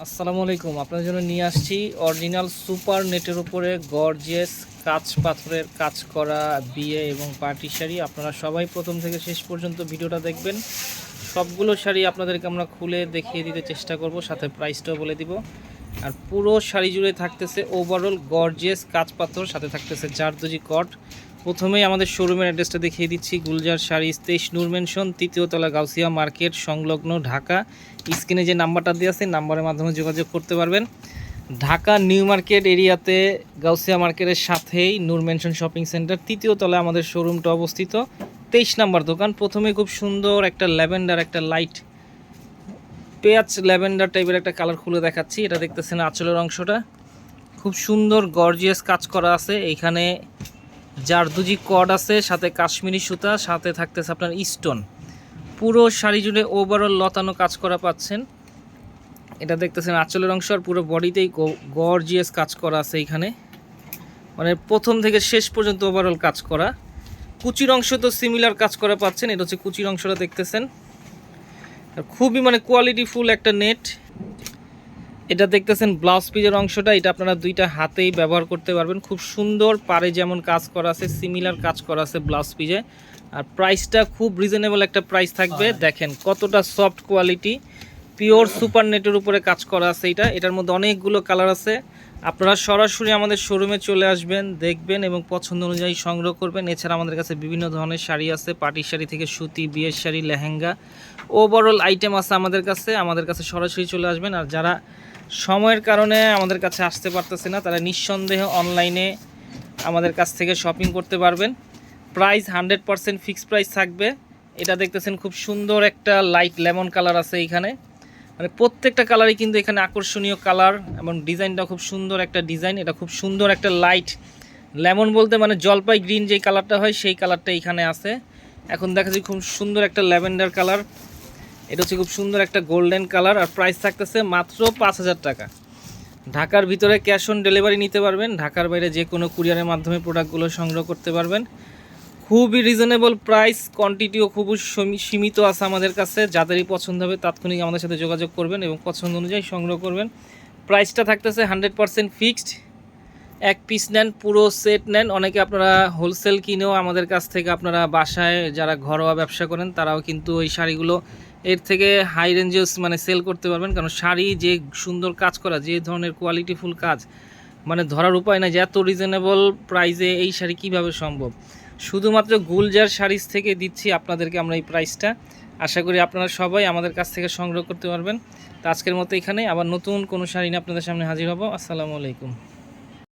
আসসালামু আলাইকুম। আপনাদের জন্য নিয়ে আসছি অরিজিনাল সুপার নেটের উপরে গর্জিয়াস কাঁচ পাথরের কাজ করা বিয়ে এবং পার্টি শাড়ি। আপনারা সবাই প্রথম থেকে শেষ পর্যন্ত ভিডিওটা দেখবেন। সবগুলো শাড়ি আপনাদেরকে আমরা খুলে দেখিয়ে দিতে চেষ্টা করব, সাথে প্রাইসটাও বলে দিব। আর পুরো শাড়ি জুড়ে থাকতেছে ওভারঅল গর্জিয়াস কাঁচ পাথর, সাথে থাকতেছে জারদুজি কট। প্রথমেই আমাদের শোরুমের অ্যাড্রেসটা দেখিয়ে দিচ্ছি। গুলজার শাড়ি, তেইশ নূর মেনশন তৃতীয় তলা গাউসিয়া মার্কেট সংলগ্ন ঢাকা। স্ক্রিনে যে নাম্বারটা দিয়ে আছে নাম্বারের মাধ্যমে যোগাযোগ করতে পারবেন। ঢাকা নিউ মার্কেট এরিয়াতে গাউসিয়া মার্কেটের সাথেই নূর মেনশন শপিং সেন্টার তৃতীয় তলায় আমাদের শোরুমটা অবস্থিত। তেইশ নাম্বার দোকান। প্রথমে খুব সুন্দর একটা ল্যাভেন্ডার, একটা লাইট পেঁয়াজ ল্যাভেন্ডার টাইপের একটা কালার খুলে দেখাচ্ছি। এটা দেখতেছেন আঁচলের অংশটা। খুব সুন্দর গর্জিয়াস কাজ করা আছে। এইখানে জারদুজি কড আছে, সাথে কাশ্মীরি সুতা, সাথে থাকতেছে আপনার স্টোন পুরো শাড়ি জুড়ে ওভারঅল লতানো কাজ করা পাচ্ছেন। এটা দেখতেছেন আঁচলের অংশ আর পুরো বডিতেই গর্জিয়াস কাজ করা আছে এইখানে মানে প্রথম থেকে শেষ পর্যন্ত ওভারঅল কাজ করা। কুচির অংশ তো সিমিলার কাজ করা পাচ্ছেন, এটা হচ্ছে কুচির অংশটা দেখতেছেন। খুবই মানে কোয়ালিটিফুল একটা নেট এটা দেখতেছেন ব্লাউজ পিজের অংশটা এটা আপনারা দুইটা হাতেই ব্যবহার করতে পারবেন। খুব সুন্দর পারে যেমন কাজ করা আছে সিমিলার কাজ করা আছে ব্লাউজ পিজে আর প্রাইসটা খুব রিজনেবল একটা প্রাইস থাকবে। দেখেন কতটা সফট কোয়ালিটি পিওর সুপার নেটের উপরে কাজ করা আছে এটা। এটার মধ্যে অনেকগুলো কালার আছে। আপনারা সরাসরি আমাদের শোরুমে চলে আসবেন, দেখবেন এবং পছন্দ অনুযায়ী সংগ্রহ করবেন। এছাড়া আমাদের কাছে বিভিন্ন ধরনের শাড়ি আছে পার্টি শাড়ি থেকে সুতি, বিয়ের শাড়ি, লেহেঙ্গা। ওভারঅল আইটেম আছে আমাদের কাছে আমাদের কাছে সরাসরি চলে আসবেন। আর যারা সময়ের কারণে আমাদের কাছে আসতে পারতেছে না, তারা নিঃসন্দেহে অনলাইনে আমাদের কাছ থেকে শপিং করতে পারবেন। Price hundred percent fixed price থাকবে। এটা দেখতেছেন খুব সুন্দর একটা লাইট লেমন কালার আছে এইখানে মানে প্রত্যেকটা কালারই কিন্তু এখানে আকর্ষণীয় কালার এবং ডিজাইনটা খুব সুন্দর একটা ডিজাইন। এটা খুব সুন্দর একটা লাইট লেমন বলতে মানে জলপাই গ্রিন যেই কালারটা হয়, সেই কালারটা এখানে আছে। এখন দেখা যায় খুব সুন্দর একটা ল্যাভেন্ডার কালার এটা হচ্ছে খুব সুন্দর একটা গোল্ডেন কালার আর প্রাইস থাকতেছে মাত্র পাঁচ হাজার টাকা। ঢাকার ভিতরে ক্যাশ অন ডেলিভারি নিতে পারবেন। ঢাকার বাইরে যে কোনো কুরিয়ারের মাধ্যমে প্রোডাক্টগুলো সংগ্রহ করতে পারবেন। খুবই রিজনেবল প্রাইস কোয়ান্টিটিও সীমি- সীমিত আছে আমাদের কাছে। যাদেরই পছন্দ হবে তাৎক্ষণিক আমাদের সাথে যোগাযোগ করবেন এবং পছন্দ অনুযায়ী সংগ্রহ করবেন। প্রাইসটা থাকতেছে হান্ড্রেড পারসেন্ট ফিক্সড এক পিস নেন, পুরো সেট নেন। অনেকে আপনারা হোলসেল কিনেও আমাদের কাছ থেকে আপনারা বাসায় যারা ঘরোয়া ব্যবসা করেন, তারাও কিন্তু ওই শাড়িগুলো এর থেকে হাই রেঞ্জেস মানে সেল করতে পারবেন। কারণ শাড়ি যে সুন্দর কাজ করা, যে ধরনের কোয়ালিটিফুল কাজ মানে ধরার উপায় নাই যে এত রিজনেবল প্রাইসে এই শাড়ি কীভাবে সম্ভব। শুধুমাত্র গুলজার শাড়িজ থেকে দিচ্ছি আপনাদেরকে আমরা এই প্রাইসটা আশা করি আপনারা সবাই আমাদের কাছ থেকে সংগ্রহ করতে পারবেন। তো আজকের মতো এখানে আবার নতুন কোনো শাড়ি নিয়ে আপনাদের সামনে হাজির হব। আসসালামু আলাইকুম।